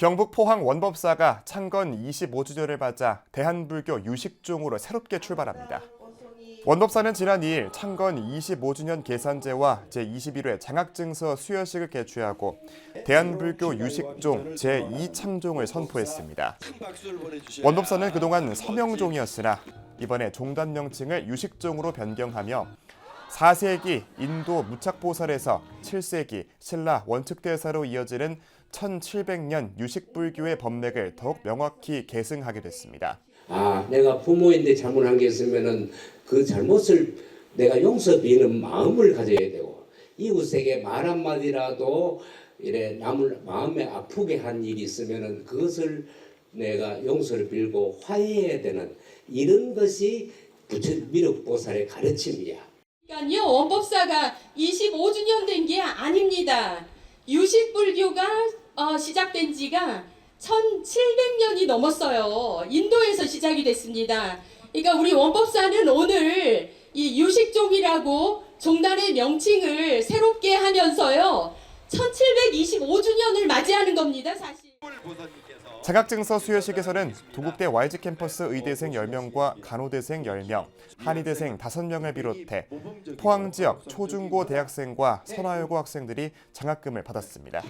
경북 포항 원법사가 창건 25주년을 맞아 대한불교 유식종으로 새롭게 출발합니다. 원법사는 지난 2일 창건 25주년 계산제와 제21회 장학증서 수여식을 개최하고 대한불교 유식종 제2창종을 선포했습니다. 원법사는 그동안 서명종이었으나 이번에 종단 명칭을 유식종으로 변경하며 4세기 인도 무착보살에서 7세기 신라 원측대사로 이어지는 1700년 유식불교의 법맥을 더욱 명확히 계승하게 됐습니다. 아, 내가 부모인데 잘못한 게 있으면은 그 잘못을 내가 용서 비는 마음을 가져야 되고 이웃에게 말 한마디라도 이래 남을 마음에 아프게 한 일이 있으면은 그것을 내가 용서를 빌고 화해해야 되는 이런 것이 부처 미륵보살의 가르침이야. 그러니까요 원법사가 25주년 된 게 아닙니다. 유식불교가 어, 시작된 지가 1700년이 넘었어요. 인도에서 시작이 됐습니다. 그러니까 우리 원법사는 오늘 이 유식종이라고 종단의 명칭을 새롭게 하면서요. 1725주년을 맞이하는 겁니다, 사실. 장학증서 수여식에서는 동국대 YG 캠퍼스 의대생 10명과 간호대생 10명, 한의대생 5명을 비롯해 포항 지역 초중고 대학생과 선화여고 학생들이 장학금을 받았습니다.